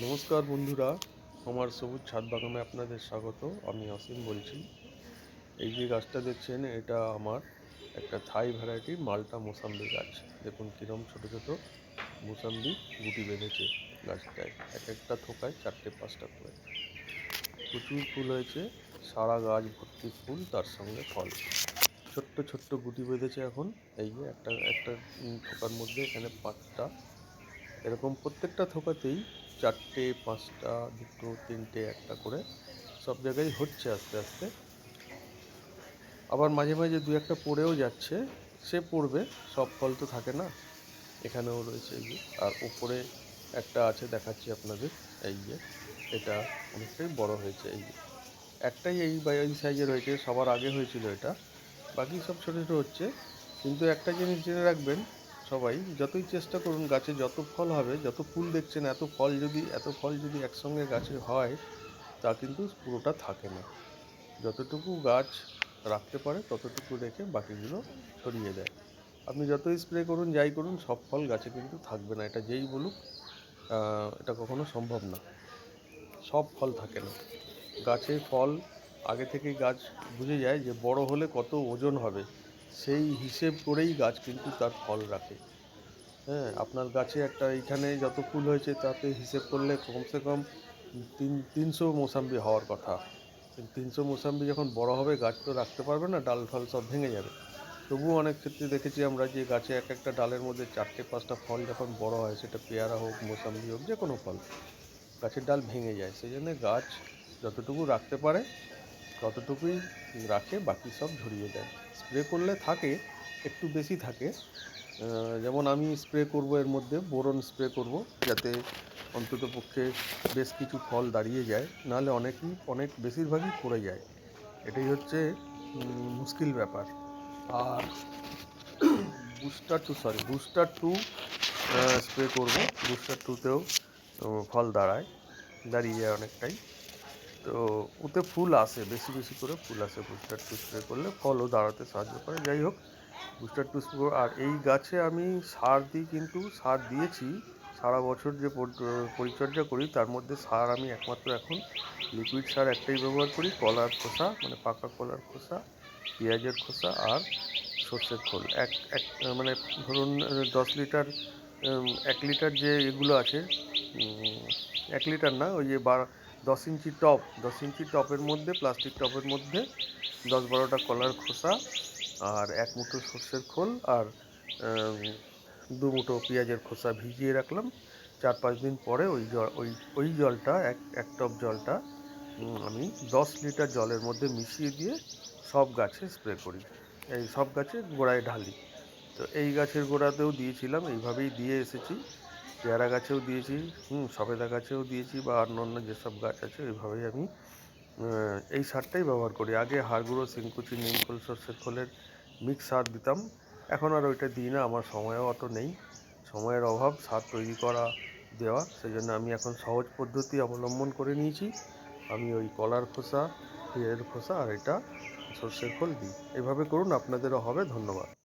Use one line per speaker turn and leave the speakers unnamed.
নমস্কার বন্ধুরা, আমার সবুজ ছাদ বাগানে আপনাদের স্বাগত। আমি অসীম বলছি। এই যে গাছটা দেখছেন, এটা আমার একটা থাই ভ্যারাইটির মালটা মোসাম্বি গাছ। দেখুন কীরকম ছোটো ছোটো মোসাম্বি গুটি বেঁধেছে গাছটায়। এক একটা থোকায় চারটে পাঁচটা করে। প্রচুর ফুল হয়েছে, সারা গাছ ভর্তি ফুল, তার সঙ্গে ফল। ছোট্ট ছোট্ট গুটি বেঁধেছে এখন। এই যে একটা একটা থোকার মধ্যে এখানে পাঁচটা। এরকম প্রত্যেকটা থোকাতেই চারটে, পাঁচটা, দুটো, তিনটে, একটা করে সব জায়গায় হচ্ছে আস্তে আস্তে। আবার মাঝে মাঝে দু একটা পড়েও যাচ্ছে, সে পড়বে, সব ফল তো থাকে না। এখানেও রয়েছে এই যে, আর উপরে একটা আছে দেখাচ্ছি আপনাদের, এই যে, এটা অনেকটাই বড় হয়েছে, এই যে। একটাই এই এই সাইজের হয়েছে, সবার আগে হয়েছিল এটা। বাকি সব ছোটো ছোটো হচ্ছে। কিন্তু একটা জিনিস জেনে রাখবেন সবাই, যতই চেষ্টা করুন গাছে যত ফল হবে, যত ফুল দেখছেন, এত ফল যদি, এত ফল যদি একসঙ্গে গাছে হয়, তা কিন্তু পুরোটা থাকে না। যতটুকু গাছ রাখতে পারে, ততটুকু রেখে বাকিগুলো ছড়িয়ে দেয়। আপনি যতই স্প্রে করুন, যাই করুন, সব ফল গাছে কিন্তু থাকবে না। এটা যেই বলুক এটা কখনো সম্ভব না। সব ফল থাকে না। গাছে ফল, আগে থেকেই গাছ বুঝে যায় যে বড় হলে কত ওজন হবে। সেই হিসেব করেই গাছ কিন্তু তার ফল রাখে। হ্যাঁ আপনার গাছে একটা এইখানে যত ফুল হয়েছে তাতে হিসেব করলে কমসে কম তিন, তিনশো মোসাম্বি হওয়ার কথা। তিনশো মোসাম্বি যখন বড় হবে, গাছ তো রাখতে পারবে না, ডাল ফাল সব ভেঙে যাবে। তবুও অনেক ক্ষেত্রে দেখেছি আমরা যে গাছে এক একটা ডালের মধ্যে চারটে, পাঁচটা ফল যখন বড় হয়, সেটা পেয়ারা হোক, মোসাম্বি হোক, যে কোনো ফল, গাছের ডাল ভেঙে যায়। সেই জন্য গাছ যতটুকু রাখতে পারে, ততটুকুই রাখে, বাকি সব ঝরিয়ে দেয়। স্প্রে করলে থাকে, একটু বেশি থাকে যেমন আমি স্প্রে করব এর মধ্যে, বোরন স্প্রে করব, যাতে অন্তত পক্ষে বেশ কিছু ফল দাঁড়িয়ে যায়, নাহলে অনেকই, অনেক বেশিরভাগই পড়ে যায়। এটাই হচ্ছে মুশকিল ব্যাপার। আর booster two sorry booster two spray করব। বুস্টার টুতেও ফল দাঁড়ায়, দাঁড়িয়ে যায় অনেকটাই। তো ওতে ফুল আসে, বেশি বেশি করে ফুল আসে বুস্টার টু স্প্রে করলে, ফলও দাঁড়াতে সাহায্য করে। যাই হোক বুস্টার টু আর এই গাছে আমি সার দিই কিন্তু, সার দিয়েছি। সারা বছর যে পরিচর্যা করি, তার মধ্যে সার আমি একমাত্র এখন লিকুইড সার একটাই ব্যবহার করি। কলার খোসা মানে পাকা কলার খোসা, পেঁয়াজের খোসা আর সর্ষের খোল। এক এক মানে ধরুন, দশ লিটার এক লিটার যে এগুলো আছে এক লিটার না, ওই যে বার, দশ ইঞ্চি টপ, দশ ইঞ্চি টপের মধ্যে, প্লাস্টিক টপের মধ্যে দশ বারোটা কলার খোসা আর এক মুঠো সর্ষের খোল আর দু মুঠো পেঁয়াজের খোসা ভিজিয়ে রাখলাম। চার পাঁচ দিন পরে ওই জল, ওই ওই জলটা, এক এক টপ জলটা আমি দশ লিটার জলের মধ্যে মিশিয়ে দিয়ে সব গাছে স্প্রে করি। এই সব গাছে গোড়ায় ঢালি। তো এই গাছের গোড়াতেও দিয়েছিলাম, এইভাবেই দিয়ে এসেছি। পেয়ারা গাছেও দিয়েছি, হুম, সবেদা গাছেও দিয়েছি বা অন্য অন্য যেসব গাছ আছে, ওইভাবেই আমি এই সারটাই ব্যবহার করি। আগে হাড় গুঁড়ো, শিংকুচি নিমখোল সর্ষের খোলের মিক্স সার দিতাম। এখন আর ওইটা দিই না, আমার সময়ও অত নেই। সময়ের অভাব, সার তৈরি করা, দেওয়া সেই জন্য আমি এখন সহজ পদ্ধতি অবলম্বন করে নিয়েছি। আমি ওই কলার খোসা পেঁয়াজের খোসা আর এটা সর্ষের খোল দিই। এভাবে করুন, আপনাদেরও হবে, ধন্যবাদ।